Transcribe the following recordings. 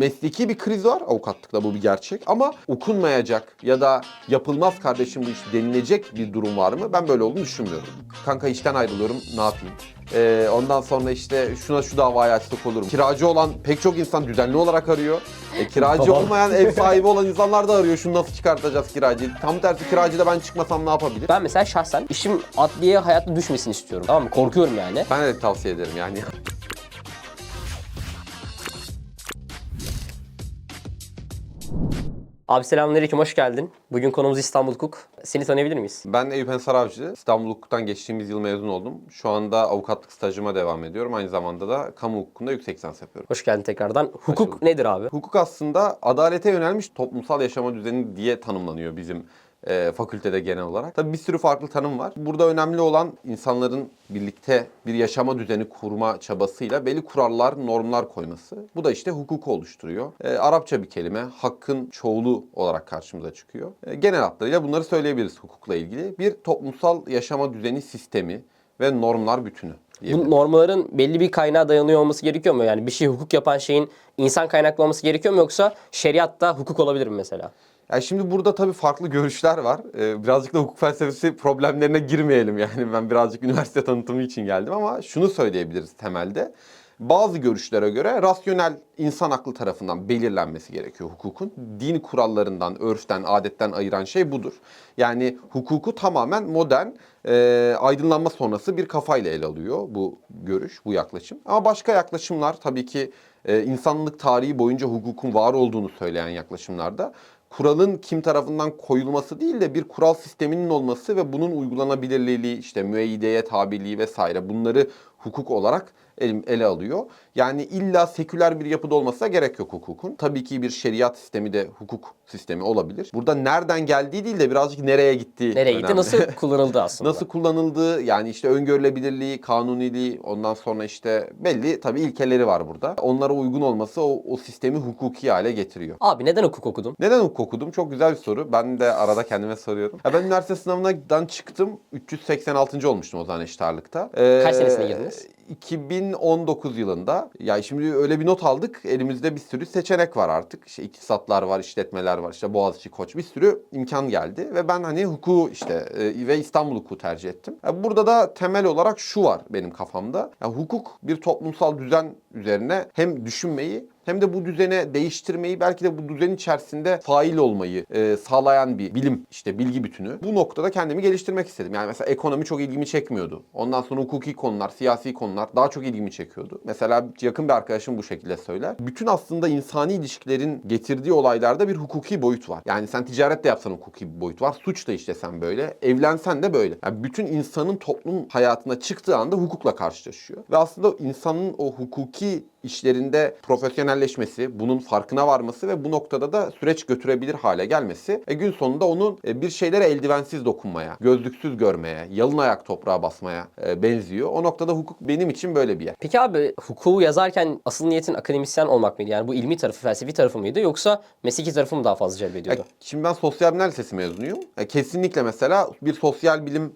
mesleki bir kriz var avukatlıkta bu bir gerçek ama okunmayacak ya da yapılmaz kardeşim bu iş denilecek bir durum var mı? Ben böyle olduğunu düşünmüyorum. Kanka işten ayrılıyorum ne yapayım? Ee, ondan sonra işte şuna şu davayı açtık olur mu? Kiracı olan pek çok insan düzenli olarak arıyor. E, kiracı Tamam. olmayan ev sahibi olan insanlar da arıyor. Şunu nasıl çıkartacağız kiracıyı? Tam tersi kiracı da ben çıkmasam ne yapabilir? Ben mesela şahsen işim adliye hayatta düşmesini istiyorum. Tamam mı? Korkuyorum yani. Ben de tavsiye ederim yani. Abi selamünaleyküm, hoş geldin. Bugün konumuz İstanbul Hukuk. Seni tanıyabilir miyiz? Ben Eyüp Ensar Avcı. İstanbul Hukuk'tan geçtiğimiz yıl mezun oldum. Şu anda avukatlık stajıma devam ediyorum. Aynı zamanda da kamu hukukunda yüksek lisans yapıyorum. Hoş geldin tekrardan. Hukuk nedir abi? Hukuk aslında adalete yönelmiş toplumsal yaşama düzeni diye tanımlanıyor bizim e, fakültede genel olarak. Tabii bir sürü farklı tanım var. Burada önemli olan insanların birlikte bir yaşama düzeni kurma çabasıyla belli kurallar, normlar koyması. Bu da işte hukuku oluşturuyor. E, Arapça bir kelime, hakkın çoğulu olarak karşımıza çıkıyor. E, genel hatlarıyla bunları söyleyebiliriz hukukla ilgili. Bir toplumsal yaşama düzeni sistemi ve normlar bütünü. Bu normların belli bir kaynağa dayanıyor olması gerekiyor mu? Yani bir şey hukuk yapan şeyin insan kaynaklı olması gerekiyor mu yoksa şeriatta hukuk olabilir mi mesela? Yani şimdi burada tabii farklı görüşler var. Ee, birazcık da hukuk felsefesi problemlerine girmeyelim yani. Ben birazcık üniversite tanıtımı için geldim ama şunu söyleyebiliriz temelde. Bazı görüşlere göre rasyonel insan aklı tarafından belirlenmesi gerekiyor hukukun. Din kurallarından, örften, adetten ayıran şey budur. Yani hukuku tamamen modern, e, aydınlanma sonrası bir kafayla ele alıyor bu görüş, bu yaklaşım. Ama başka yaklaşımlar tabii ki e, insanlık tarihi boyunca hukukun var olduğunu söyleyen yaklaşımlarda kuralın kim tarafından koyulması değil de bir kural sisteminin olması ve bunun uygulanabilirliği, işte müeyyideye tabiliği vesaire bunları hukuk olarak ele alıyor. Yani illa seküler bir yapıda olmasına gerek yok hukukun. Tabii ki bir şeriat sistemi de hukuk sistemi olabilir. Burada nereden geldiği değil de birazcık nereye gittiği Nereye gitti? önemli. Nasıl kullanıldı aslında? Nasıl kullanıldığı yani işte öngörülebilirliği, kanuniliği ondan sonra işte belli tabii ilkeleri var burada. Onlara uygun olması o, o sistemi hukuki hale getiriyor. Abi neden hukuk okudun? Neden hukuk okudum? Çok güzel bir soru. Ben de arada kendime soruyorum. Ya ben üniversite sınavından çıktım. 386. olmuştum o zaman eşit ağırlıkta. Ee, Kaç senesine girdiniz? 2019 yılında. Ya şimdi öyle bir not aldık. Elimizde bir sürü seçenek var artık. İşte iktisatlar var, işletmeler var, işte Boğaziçi, Koç bir sürü imkan geldi. Ve ben hani hukuku işte e, ve İstanbul hukuku tercih ettim. Ya burada da temel olarak şu var benim kafamda. Ya hukuk bir toplumsal düzen üzerine hem düşünmeyi hem de bu düzene değiştirmeyi belki de bu düzen içerisinde fail olmayı e, sağlayan bir bilim işte bilgi bütünü. Bu noktada kendimi geliştirmek istedim. Yani mesela ekonomi çok ilgimi çekmiyordu. Ondan sonra hukuki konular, siyasi konular daha çok ilgimi çekiyordu. Mesela yakın bir arkadaşım bu şekilde söyler. Bütün aslında insani ilişkilerin getirdiği olaylarda bir hukuki boyut var. Yani sen ticaret de yapsan hukuki bir boyut var. Suç da işlesen böyle. Evlensen de böyle. Yani bütün insanın toplum hayatına çıktığı anda hukukla karşılaşıyor. Ve aslında insanın o hukuki işlerinde profesyonelleşmesi, bunun farkına varması ve bu noktada da süreç götürebilir hale gelmesi e, gün sonunda onun e, bir şeylere eldivensiz dokunmaya, gözlüksüz görmeye, yalın ayak toprağa basmaya e, benziyor. O noktada hukuk benim için böyle bir yer. Peki abi hukuku yazarken asıl niyetin akademisyen olmak mıydı? Yani bu ilmi tarafı, felsefi tarafı mıydı yoksa mesleki tarafı mı daha fazla celbediyordu? Ya, şimdi ben sosyal bilimler lisesi mezunuyum. E, kesinlikle mesela bir sosyal bilim e,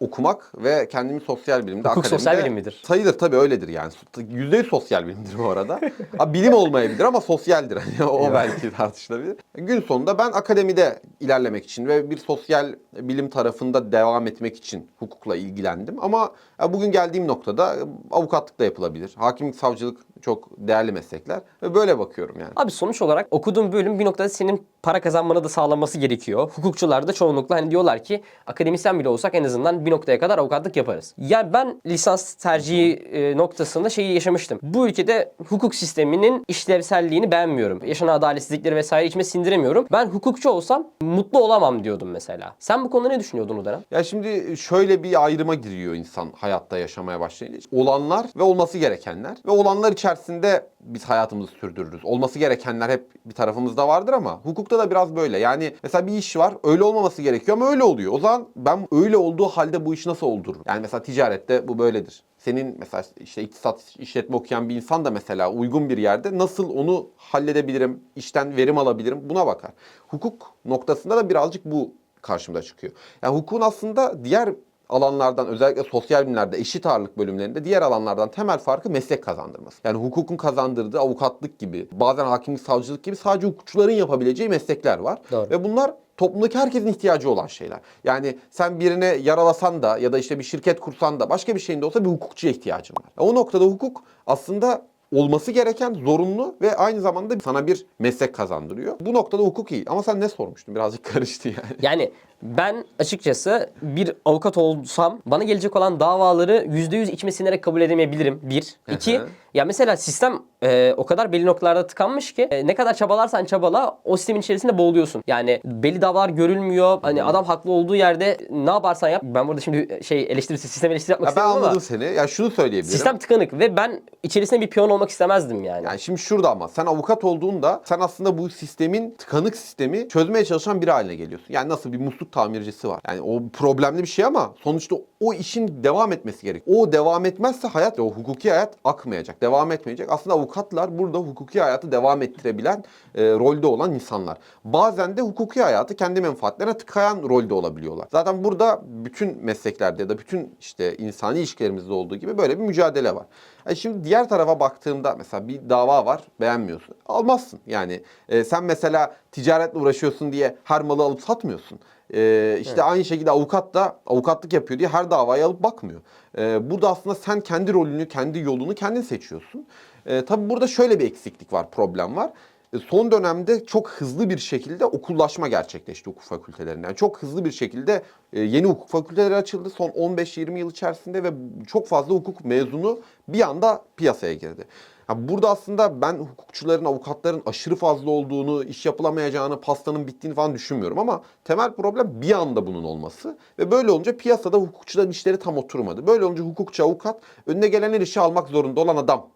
okumak ve kendimi sosyal bilimde Hukuk akademide... sosyal bilim midir? Sayılır tabii öyledir yani. Yüzde yüz sosyal bilimdir bu arada. Ha, bilim olmayabilir ama sosyaldir. Hani o belki tartışılabilir. Gün sonunda ben akademide ilerlemek için ve bir sosyal bilim tarafında devam etmek için hukukla ilgilendim. Ama bugün geldiğim noktada e, avukatlık da yapılabilir. Hakimlik, savcılık çok değerli meslekler ve böyle bakıyorum yani. Abi sonuç olarak okuduğun bölüm bir noktada senin para kazanmanı da sağlaması gerekiyor. Hukukçular da çoğunlukla hani diyorlar ki akademisyen bile olsak en azından bir noktaya kadar avukatlık yaparız. Yani ben lisans tercihi e, noktasında şeyi yaşamıştım. Bu ülkede hukuk sisteminin işlevselliğini beğenmiyorum. Yaşanan adaletsizlikleri vesaire içime sindiremiyorum. Ben hukukçu olsam mutlu olamam diyordum mesela. Sen bu konuda ne düşünüyordun o dönem? Ya şimdi şöyle bir ayrıma giriyor insan hayatta yaşamaya başlayınca. Olanlar ve olması gerekenler. Ve olanlar içerisinde biz hayatımızı sürdürürüz. Olması gerekenler hep bir tarafımızda vardır ama hukukta da biraz böyle. Yani mesela bir iş var öyle olmaması gerekiyor ama öyle oluyor. O zaman ben öyle olduğu halde bu işi nasıl oldururum? Yani mesela ticarette bu böyledir. Senin mesela işte iktisat işletme okuyan bir insan da mesela uygun bir yerde nasıl onu halledebilirim, işten verim alabilirim buna bakar. Hukuk noktasında da birazcık bu karşımda çıkıyor. Yani hukukun aslında diğer alanlardan özellikle sosyal bilimlerde eşit ağırlık bölümlerinde diğer alanlardan temel farkı meslek kazandırması. Yani hukukun kazandırdığı avukatlık gibi bazen hakimlik savcılık gibi sadece hukukçuların yapabileceği meslekler var. Doğru. Ve bunlar toplumdaki herkesin ihtiyacı olan şeyler. Yani sen birine yaralasan da ya da işte bir şirket kursan da başka bir şeyin de olsa bir hukukçuya ihtiyacın var. O noktada hukuk aslında olması gereken zorunlu ve aynı zamanda sana bir meslek kazandırıyor. Bu noktada hukuk iyi. Ama sen ne sormuştun? Birazcık karıştı yani. Yani ben açıkçası bir avukat olsam bana gelecek olan davaları %100 içime sinerek kabul edemeyebilirim. Bir. İki, hı. ya mesela sistem e, o kadar belli noktalarda tıkanmış ki e, ne kadar çabalarsan çabala o sistemin içerisinde boğuluyorsun. Yani belli davalar görülmüyor. Hani adam haklı olduğu yerde ne yaparsan yap. Ben burada şimdi şey eleştirisi, sistem eleştiri yapmak Ya ben anladım ama seni. Ya şunu söyleyebilirim. sistem tıkanık ve ben içerisinde bir piyon olmak istemezdim yani. Yani şimdi şurada ama sen avukat olduğunda sen aslında bu sistemin tıkanık sistemi çözmeye çalışan biri haline geliyorsun. Yani nasıl bir musluk tamircisi var. Yani o problemli bir şey ama sonuçta o işin devam etmesi gerek. O devam etmezse hayat, o hukuki hayat akmayacak, devam etmeyecek. Aslında avukatlar burada hukuki hayatı devam ettirebilen e, rolde olan insanlar. Bazen de hukuki hayatı kendi menfaatlerine tıkayan rolde olabiliyorlar. Zaten burada bütün mesleklerde ya da bütün işte insani ilişkilerimizde olduğu gibi böyle bir mücadele var. Yani şimdi diğer tarafa baktığımda mesela bir dava var beğenmiyorsun. Almazsın. Yani e, sen mesela ticaretle uğraşıyorsun diye her malı alıp satmıyorsun. E, işte aynı şekilde avukat da avukatlık yapıyor diye her davayı alıp bakmıyor. E, burada aslında sen kendi rolünü, kendi yolunu kendin seçiyorsun. E, tabii burada şöyle bir eksiklik var, problem var. E, Son dönemde çok hızlı bir şekilde okullaşma gerçekleşti hukuk fakültelerinde. Yani çok hızlı bir şekilde e, yeni hukuk fakülteleri açıldı son 15-20 yıl içerisinde ve çok fazla hukuk mezunu bir anda piyasaya girdi. Ya burada aslında ben hukukçuların, avukatların aşırı fazla olduğunu, iş yapılamayacağını, pastanın bittiğini falan düşünmüyorum ama temel problem bir anda bunun olması ve böyle olunca piyasada hukukçuların işleri tam oturmadı. Böyle olunca hukukçu, avukat önüne gelen her işi almak zorunda olan adam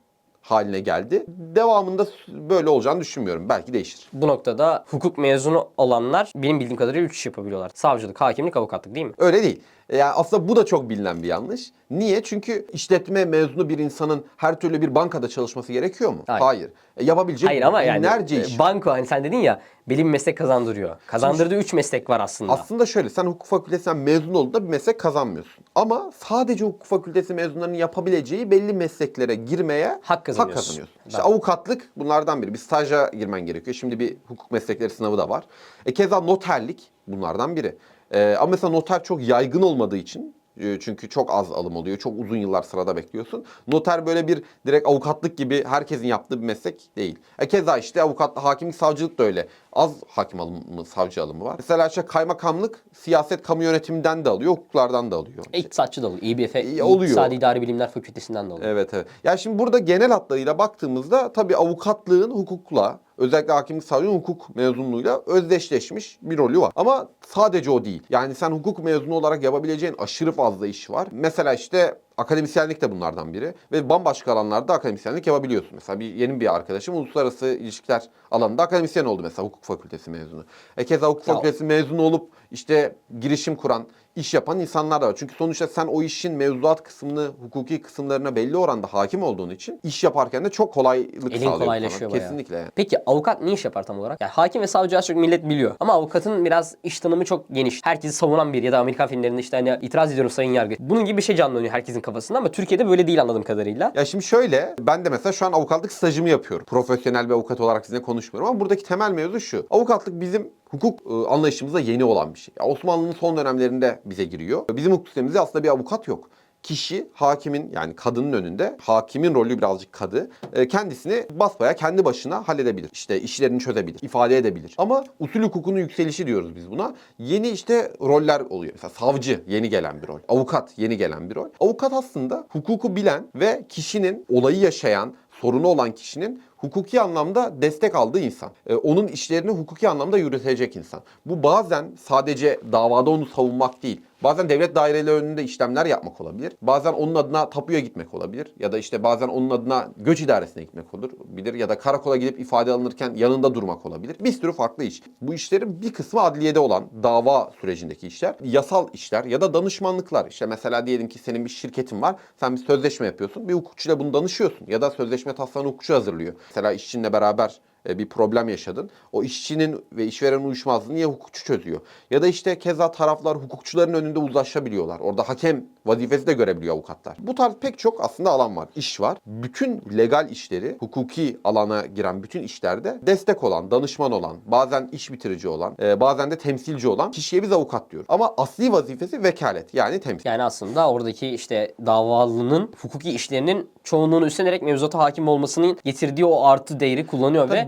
haline geldi. Devamında böyle olacağını düşünmüyorum. Belki değişir. Bu noktada hukuk mezunu olanlar benim bildiğim kadarıyla 3 iş yapabiliyorlar. Savcılık, hakimlik, avukatlık değil mi? Öyle değil. Yani aslında bu da çok bilinen bir yanlış. Niye? Çünkü işletme mezunu bir insanın her türlü bir bankada çalışması gerekiyor mu? Hayır. E, yapabilecek Hayır ama yani binlerce e, iş. banko hani sen dedin ya bir meslek kazandırıyor. Kazandırdığı 3 meslek var aslında. Aslında şöyle sen hukuk fakültesinden mezun olduğunda bir meslek kazanmıyorsun. Ama sadece hukuk fakültesi mezunlarının yapabileceği belli mesleklere girmeye Hak kazanıyorsun. İşte Tamam. avukatlık bunlardan biri. Bir staja girmen gerekiyor. Şimdi bir hukuk meslekleri sınavı da var. E, keza noterlik bunlardan biri. E, ama mesela noter çok yaygın olmadığı için e, çünkü çok az alım oluyor. Çok uzun yıllar sırada bekliyorsun. Noter böyle bir direkt avukatlık gibi herkesin yaptığı bir meslek değil. E keza işte avukat, hakimlik, savcılık da öyle. Az hakim alımı, savcı alımı var. Mesela işte kaymakamlık siyaset kamu yönetiminden de alıyor, hukuklardan da alıyor. İktisatçı da oluyor. İBF, İyi, oluyor. İktisadi İdari Bilimler Fakültesinden de oluyor. Evet evet. Ya şimdi burada genel hatlarıyla baktığımızda tabii avukatlığın hukukla özellikle hakimlik savcılığın hukuk mezunluğuyla özdeşleşmiş bir rolü var. Ama sadece o değil. Yani sen hukuk mezunu olarak yapabileceğin aşırı fazla iş var. Mesela işte akademisyenlik de bunlardan biri ve bambaşka alanlarda akademisyenlik yapabiliyorsun. Mesela bir yeni bir arkadaşım uluslararası ilişkiler alanında akademisyen oldu mesela hukuk fakültesi mezunu. E keza hukuk Ya- fakültesi mezunu olup işte girişim kuran, iş yapan insanlar da var. Çünkü sonuçta sen o işin mevzuat kısmını, hukuki kısımlarına belli oranda hakim olduğun için iş yaparken de çok kolaylık Elin sağlıyor. sana. kolaylaşıyor bayağı. Kesinlikle. yani. Peki avukat ne iş yapar tam olarak? Yani hakim ve savcı az çok millet biliyor. Ama avukatın biraz iş tanımı çok geniş. Herkesi savunan bir ya da Amerikan filmlerinde işte hani itiraz ediyorum sayın yargı. Bunun gibi bir şey canlanıyor herkesin kafasında ama Türkiye'de böyle değil anladığım kadarıyla. Ya şimdi şöyle, ben de mesela şu an avukatlık stajımı yapıyorum. Profesyonel bir avukat olarak sizinle konuşmuyorum ama buradaki temel mevzu şu. Avukatlık bizim hukuk e, anlayışımıza yeni olan bir şey. Osmanlı'nın son dönemlerinde bize giriyor. Bizim hukuk sistemimizde aslında bir avukat yok. Kişi hakimin yani kadının önünde hakimin rolü birazcık kadı. e, Kendisini basbaya kendi başına halledebilir. İşte işlerini çözebilir, ifade edebilir. Ama usul hukukunun yükselişi diyoruz biz buna. Yeni işte roller oluyor. Mesela savcı yeni gelen bir rol. Avukat yeni gelen bir rol. Avukat aslında hukuku bilen ve kişinin olayı yaşayan, sorunu olan kişinin hukuki anlamda destek aldığı insan. Ee, onun işlerini hukuki anlamda yürütecek insan. Bu bazen sadece davada onu savunmak değil. Bazen devlet daireleri önünde işlemler yapmak olabilir. Bazen onun adına tapuya gitmek olabilir. Ya da işte bazen onun adına göç idaresine gitmek olur. Bilir ya da karakola gidip ifade alınırken yanında durmak olabilir. Bir sürü farklı iş. Bu işlerin bir kısmı adliyede olan dava sürecindeki işler. Yasal işler ya da danışmanlıklar. İşte mesela diyelim ki senin bir şirketin var. Sen bir sözleşme yapıyorsun. Bir hukukçuyla bunu danışıyorsun. Ya da sözleşme taslağını hukukçu hazırlıyor. Mesela işçinle beraber bir problem yaşadın. O işçinin ve işverenin uyuşmazlığını niye hukukçu çözüyor? Ya da işte keza taraflar hukukçuların önünde uzlaşabiliyorlar. Orada hakem vazifesi de görebiliyor avukatlar. Bu tarz pek çok aslında alan var, iş var. Bütün legal işleri, hukuki alana giren bütün işlerde destek olan, danışman olan, bazen iş bitirici olan, e, bazen de temsilci olan kişiye biz avukat diyoruz. Ama asli vazifesi vekalet yani temsil. Yani aslında oradaki işte davalının hukuki işlerinin çoğunluğunu üstlenerek mevzuata hakim olmasının getirdiği o artı değeri kullanıyor ve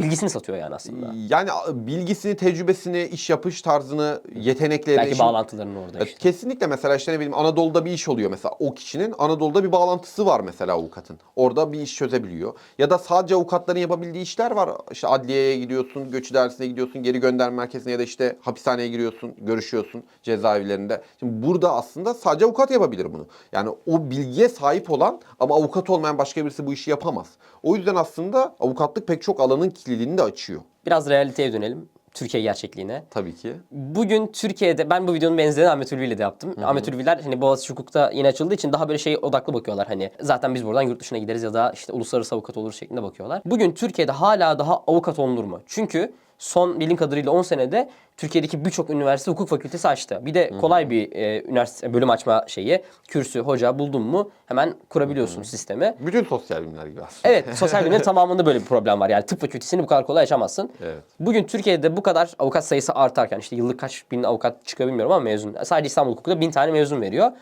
bilgisini satıyor yani aslında. Yani bilgisini, tecrübesini, iş yapış tarzını, yeteneklerini... Belki Şimdi- bağlantılarının orada Evet, işte. Kesinlikle mesela işte ne bileyim Anadolu'da bir iş oluyor mesela o kişinin Anadolu'da bir bağlantısı var mesela avukatın. Orada bir iş çözebiliyor. Ya da sadece avukatların yapabildiği işler var. İşte adliyeye gidiyorsun, göç idaresine gidiyorsun, geri gönderme merkezine ya da işte hapishaneye giriyorsun, görüşüyorsun cezaevlerinde. Şimdi burada aslında sadece avukat yapabilir bunu. Yani o bilgiye sahip olan ama avukat olmayan başka birisi bu işi yapamaz. O yüzden aslında avukatlık pek çok alanın kilidini de açıyor. Biraz realiteye dönelim. Türkiye gerçekliğine. Tabii ki. Bugün Türkiye'de ben bu videonun benzerini Ahmet Ulvi ile de yaptım. Ahmet Ulviler hani Boğaziçi hukukta yeni açıldığı için daha böyle şey odaklı bakıyorlar hani. Zaten biz buradan yurt dışına gideriz ya da işte uluslararası avukat olur şeklinde bakıyorlar. Bugün Türkiye'de hala daha avukat olunur mu? Çünkü son bildiğim kadarıyla 10 senede Türkiye'deki birçok üniversite hukuk fakültesi açtı. Bir de kolay bir e, üniversite bölüm açma şeyi, kürsü, hoca buldun mu hemen kurabiliyorsun sistemi. Bütün sosyal bilimler gibi aslında. Evet, sosyal bilimlerin tamamında böyle bir problem var. Yani tıp fakültesini bu kadar kolay açamazsın. Evet. Bugün Türkiye'de bu kadar avukat sayısı artarken işte yıllık kaç bin avukat çıkıyor bilmiyorum ama mezun. Sadece İstanbul Hukuk'ta bin tane mezun veriyor.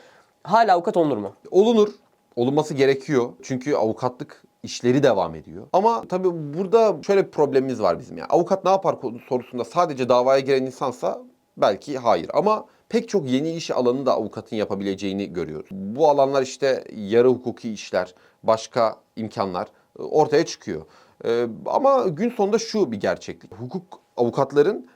Hala avukat olunur mu? Olunur. Olunması gerekiyor. Çünkü avukatlık işleri devam ediyor. Ama tabii burada şöyle bir problemimiz var bizim ya. Avukat ne yapar sorusunda sadece davaya giren insansa belki hayır. Ama pek çok yeni iş alanı da avukatın yapabileceğini görüyoruz. Bu alanlar işte yarı hukuki işler, başka imkanlar e, ortaya çıkıyor. Ee, ama gün sonunda şu bir gerçeklik. Hukuk avukatların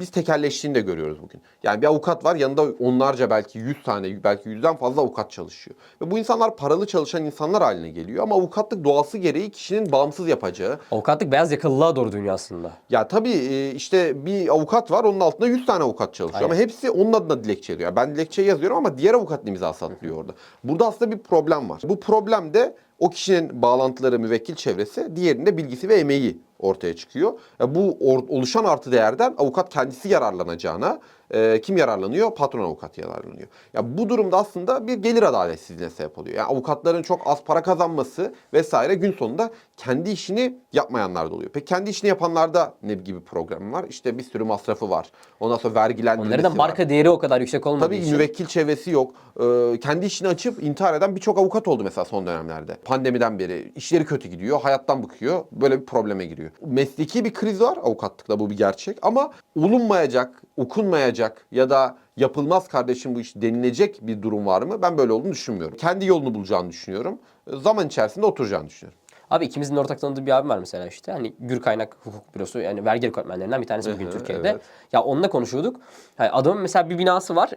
biz tekelleştiğini de görüyoruz bugün. Yani bir avukat var yanında onlarca belki 100 tane belki yüzden fazla avukat çalışıyor. Ve bu insanlar paralı çalışan insanlar haline geliyor ama avukatlık doğası gereği kişinin bağımsız yapacağı. Avukatlık beyaz yakalılığa doğru dönüyor aslında. Ya tabii e, işte bir avukat var onun altında 100 tane avukat çalışıyor Aynen. ama hepsi onun adına dilekçe yazıyor. Yani ben dilekçeyi yazıyorum ama diğer avukatın imzası atılıyor orada. Burada aslında bir problem var. Bu problem de o kişinin bağlantıları, müvekkil çevresi, diğerinde bilgisi ve emeği ortaya çıkıyor. Ya bu oluşan artı değerden avukat kendisi yararlanacağına e, kim yararlanıyor? Patron avukat yararlanıyor. Ya bu durumda aslında bir gelir adaletsizliğine sebep oluyor. Yani avukatların çok az para kazanması vesaire gün sonunda kendi işini yapmayanlar da oluyor. Peki kendi işini yapanlarda ne gibi program var? İşte bir sürü masrafı var. Ondan sonra vergilendirmesi Onların da var. marka değeri o kadar yüksek olmadığı Tabii için. müvekkil çevresi yok. Ee, kendi işini açıp intihar eden birçok avukat oldu mesela son dönemlerde. Pandemiden beri işleri kötü gidiyor, hayattan bıkıyor. Böyle bir probleme giriyor. Mesleki bir kriz var avukatlıkla bu bir gerçek ama olunmayacak, okunmayacak ya da yapılmaz kardeşim bu iş denilecek bir durum var mı? Ben böyle olduğunu düşünmüyorum. Kendi yolunu bulacağını düşünüyorum. Zaman içerisinde oturacağını düşünüyorum. Abi ikimizin ortak tanıdığı bir abim var mesela işte. Hani Gür Kaynak Hukuk Bürosu yani vergi rekortmenlerinden bir tanesi bugün Türkiye'de. evet. Ya onunla konuşuyorduk. Yani adamın mesela bir binası var.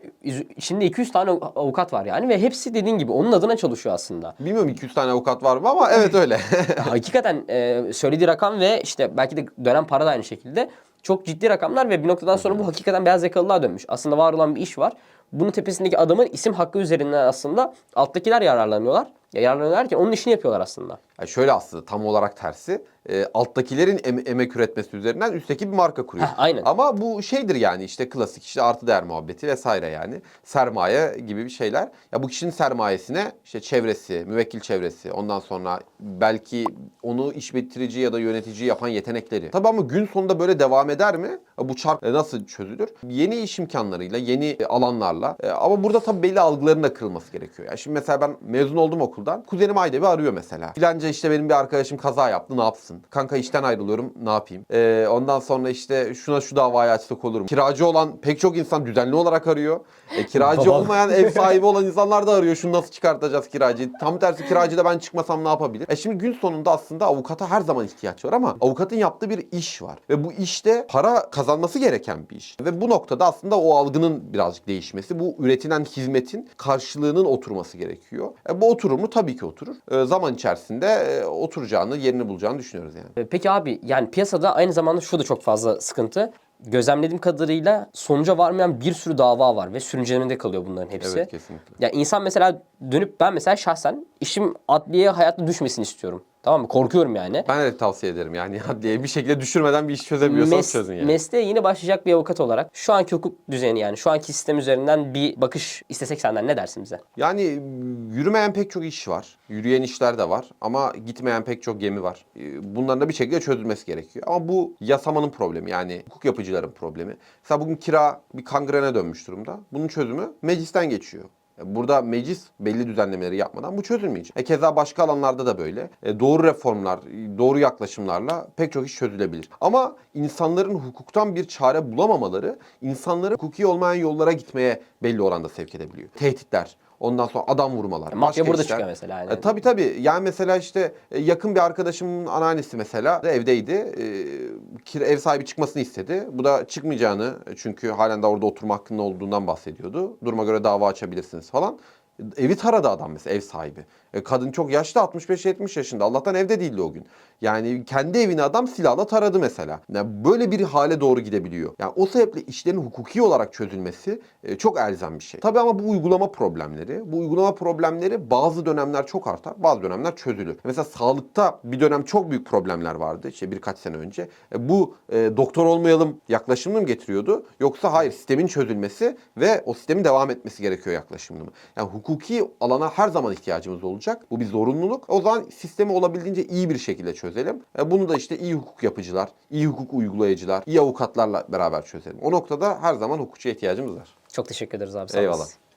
İçinde 200 tane avukat var yani ve hepsi dediğin gibi onun adına çalışıyor aslında. Bilmiyorum 200 tane avukat var mı ama evet öyle. Hakikaten e, söylediği rakam ve işte belki de dönem para da aynı şekilde çok ciddi rakamlar ve bir noktadan sonra bu hakikaten beyaz yakalılığa dönmüş. Aslında var olan bir iş var. Bunun tepesindeki adamın isim hakkı üzerinden aslında alttakiler yararlanıyorlar. Ya yararlanıyorlar derken onun işini yapıyorlar aslında. Yani şöyle aslında tam olarak tersi. E, alttakilerin em- emek üretmesi üzerinden üstteki bir marka kuruyor. Heh, aynen. Ama bu şeydir yani işte klasik işte artı değer muhabbeti vesaire yani. Sermaye gibi bir şeyler. Ya bu kişinin sermayesine işte çevresi, müvekkil çevresi, ondan sonra belki onu iş bitirici ya da yönetici yapan yetenekleri. Tabii ama gün sonunda böyle devam eder mi? Bu çark e, nasıl çözülür? Yeni iş imkanlarıyla, yeni e, alanlarla. E, Ama burada tabii belli algıların da kırılması gerekiyor. Yani şimdi mesela ben mezun oldum okuldan. Kuzenim ayda bir arıyor mesela. Filanca işte benim bir arkadaşım kaza yaptı ne yapsın? Kanka işten ayrılıyorum ne yapayım? E, ondan sonra işte şuna şu davayı açsak olur mu? Kiracı olan pek çok insan düzenli olarak arıyor. E, kiracı olmayan ev sahibi olan insanlar da arıyor. Şunu nasıl çıkartacağız kiracıyı? Tam tersi kiracı da ben çıkmasam ne yapabilir? E şimdi gün sonunda aslında avukata her zaman ihtiyaç var ama avukatın yaptığı bir iş var. Ve bu işte para kazanması gereken bir iş. Ve bu noktada aslında o algının birazcık değişmesi, bu üretilen hizmetin karşılığının oturması gerekiyor. E bu oturur mu? Tabii ki oturur. E, zaman içerisinde e, oturacağını, yerini bulacağını düşünüyoruz yani. E, Peki abi yani piyasada aynı zamanda şu da çok fazla sıkıntı. Gözlemlediğim kadarıyla sonuca varmayan bir sürü dava var ve sürüncelerinde kalıyor bunların hepsi. Evet kesinlikle. Ya insan mesela dönüp ben mesela şahsen işim adliye hayatta düşmesini istiyorum. Tamam mı? Korkuyorum yani. Ben de tavsiye ederim yani adliyeye bir şekilde düşürmeden bir iş çözebiliyorsanız Mes- çözün yani. Mesleğe yeni başlayacak bir avukat olarak şu anki hukuk düzeni yani şu anki sistem üzerinden bir bakış istesek senden ne dersin bize? Yani yürümeyen pek çok iş var. Yürüyen işler de var ama gitmeyen pek çok gemi var. Bunların da bir şekilde çözülmesi gerekiyor. Ama bu yasamanın problemi yani hukuk yapıcıların problemi. Mesela bugün kira bir kangrene dönmüş durumda. Bunun çözümü meclisten geçiyor. Burada meclis belli düzenlemeleri yapmadan bu çözülmeyecek. E keza başka alanlarda da böyle. E, doğru reformlar, doğru yaklaşımlarla pek çok iş çözülebilir. Ama insanların hukuktan bir çare bulamamaları insanları hukuki olmayan yollara gitmeye belli oranda sevk edebiliyor. Tehditler, ondan sonra adam vurmalar. Mafya başka burada işler. çıkıyor mesela. Yani. E, tabii tabii. Yani mesela işte e, yakın bir arkadaşımın anneannesi mesela evdeydi. E, kira- ev sahibi çıkmasını istedi. Bu da çıkmayacağını çünkü halen de orada oturma hakkında olduğundan bahsediyordu. Duruma göre dava açabilirsiniz falan. E, Evi taradı adam mesela ev sahibi. E, kadın çok yaşlı 65-70 yaşında. Allah'tan evde değildi o gün. Yani kendi evini adam silahla taradı mesela. Yani böyle bir hale doğru gidebiliyor. Yani o sebeple işlerin hukuki olarak çözülmesi e, çok elzem bir şey. Tabii ama bu uygulama problemleri, bu uygulama problemleri bazı dönemler çok artar, bazı dönemler çözülür. Mesela sağlıkta bir dönem çok büyük problemler vardı işte birkaç sene önce. E, bu e, doktor olmayalım yaklaşımını mı getiriyordu? Yoksa hayır sistemin çözülmesi ve o sistemin devam etmesi gerekiyor yaklaşımını mı? Yani hukuki alana her zaman ihtiyacımız olacak. Bu bir zorunluluk. O zaman sistemi olabildiğince iyi bir şekilde çözelim. E, bunu da işte iyi hukuk yapıcılar, iyi hukuk uygulayıcılar, iyi avukatlarla beraber çözelim. O noktada her zaman hukukçuya ihtiyacımız var. Çok teşekkür ederiz abi. sağ Eyvallah. olasın.